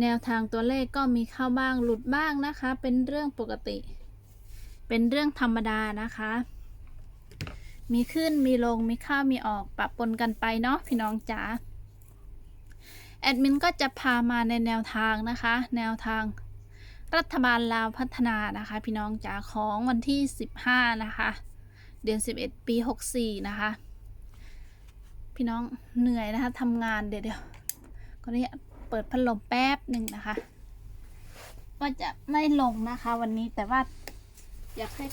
แนวทางตัวเลขก็มีเข้าบ้างหลุดบ้างนะคะ เป็นเรื่องปกติ เป็นเรื่องธรรมดานะคะ มีขึ้นมีลงมีเข้ามีออกปะปนกันไปเนาะพี่น้องจ๋าแอดมินก็จะพามาในแนวทางนะคะ แนวทางรัฐบาลลาวพัฒนานะคะ พี่น้องจ๋าของวันที่ 15 นะคะ เดือน 11 ปี 64 นะคะ พี่น้องเหนื่อยนะคะทำงานเดี๋ยวเดี๋ยวก็เนี้ เปิดพัดลมแป๊บหนึ่งนะคะว่าจะไม่ลงนะคะวันนี้แต่ว่าอยากให้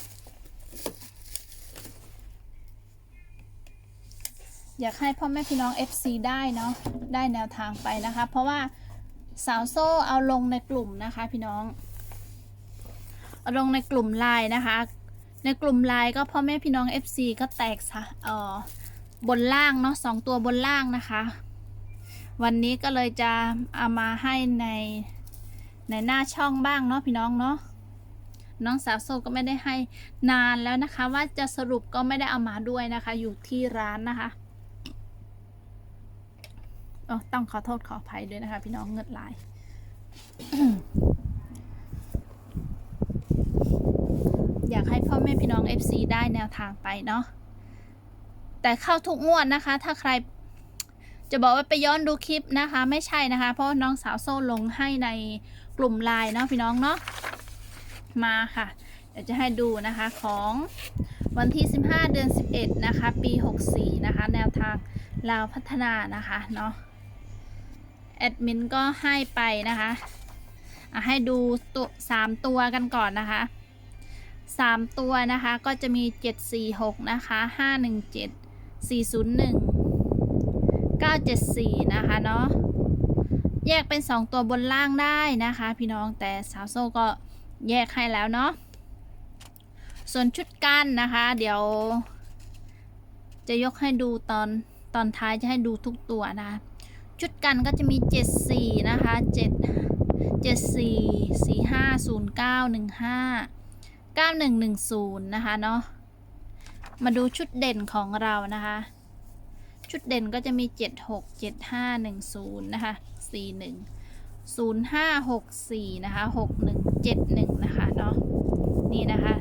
อยากให้พ่อแม่พี่น้อง FC ได้เนาะได้แนวทางไปนะคะ เพราะว่าสาวโซ่เอาลงในกลุ่มนะคะพี่น้อง เอาลงในกลุ่มไลน์นะคะ ในกลุ่มไลน์ก็พ่อแม่พี่น้อง FC ก็แตกซะเออบนล่างเนาะสองตัวบนล่างนะคะ วันนี้ก็เลยจะเอามาให้ในในหน้าช่องบ้างเนาะพี่น้องเนาะน้องสาวโซก็ไม่ได้ให้นานแล้วนะคะ ว่าจะสรุปก็ไม่ได้เอามาด้วยนะคะ อยู่ที่ร้านนะคะโอ้ต้องขอโทษขออภัยด้วยนะคะ พี่น้องเงิดลายอยากให้พ่อแม่พี่น้อง FC ได้แนวทางไปเนาะแต่เข้าทุกงวดนะคะ ถ้าใคร จะบอกว่าไปย้อนดูคลิปนะคะ ไม่ใช่นะคะ เพราะน้องสาวโซ่ลงให้ในกลุ่มไลน์เนาะพี่น้องเนาะมาค่ะเดี๋ยวจะให้ดูนะคะของวันที่ 15 เดือน 11 นะคะ ปี 64 นะคะ แนวทางลาวพัฒนานะคะเนาะแอดมินก็ให้ไปนะคะให้ดูตัว3ตัวกันก่อนนะคะ3ตัวนะคะก็จะมี 746 นะคะ 517 401 974 นะคะเนาะแยกเป็น 2 ตัวบนล่างได้นะคะ พี่น้องแต่สาวโซ่ก็แยกให้แล้วเนาะส่วนชุดกั้นนะคะ เดี๋ยว จะยกให้ดูตอนตอนท้ายจะให้ดูทุกตัวนะชุดกันก็จะมี 74 นะคะ 7 74 45 09 15 9110 นะคะเนาะ มาดูชุดเด่นของเรานะคะ ชุดเด่นก็จะมี 7 6 7 5 1 0 นะคะ 4 1 0 5 6 4 นะคะ 6 1 7 1 นะคะเนาะนี่นะคะ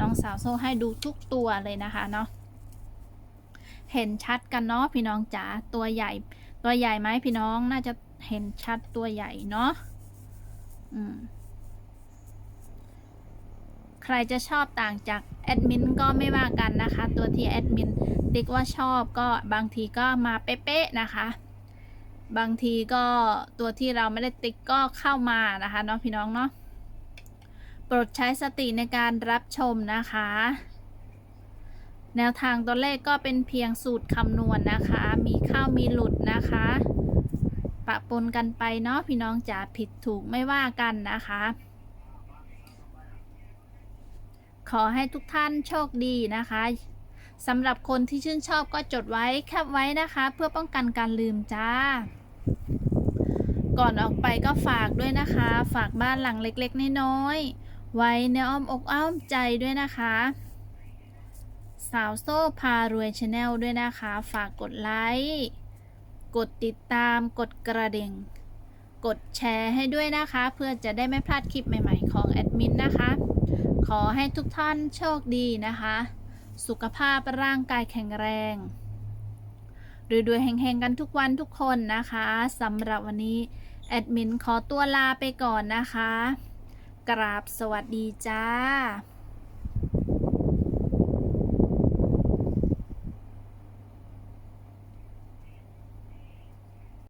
น้องสาวโซ่ให้ดูทุกตัวเลยนะคะเนาะเห็นชัดกันเนาะพี่น้องจ๋าตัวใหญ่ ตัวใหญ่ไหมพี่น้องน่าจะเห็นชัดตัวใหญ่เนาะอืม ใครจะชอบต่างจากแอดมินก็ไม่ว่ากันนะคะ ตัวที่แอดมินติ๊กว่าชอบก็บางทีก็มาเป๊ะๆนะคะ บางทีก็ตัวที่เราไม่ได้ติ๊กก็เข้ามานะคะเนาะพี่น้องเนาะโปรดใช้สติในการรับชมนะคะ แนวทางตัวเลขก็เป็นเพียงสูตรคำนวณนะคะ มีเข้ามีหลุดนะคะ ปะปนกันไปเนาะพี่น้องจะผิดถูกไม่ว่ากันนะคะ ขอให้ทุกท่านโชคดีนะคะสำหรับคนที่ชื่นชอบก็จดไว้แคปไว้นะคะ เพื่อป้องกันการลืมจ้า ก่อนออกไปก็ฝากด้วยนะคะ ฝากบ้านหลังเล็กๆน้อยๆไว้ในอ้อมอกอ้อมใจด้วยนะคะ สาวโซ่พารวยชาแนลด้วยนะคะ ฝากกดไลค์กดติดตามกดกระดิ่ง กดแชร์ให้ด้วยนะคะ เพื่อจะได้ไม่พลาดคลิปใหม่ ๆ ของแอดมินนะคะ ขอให้ทุกท่านโชคดีนะคะ สุขภาพร่างกายแข็งแรงรวยๆแห่งๆกันทุกวันทุกคนนะคะสำหรับวันนี้ แอดมินขอตัวลาไปก่อนนะคะ กราบสวัสดีจ้า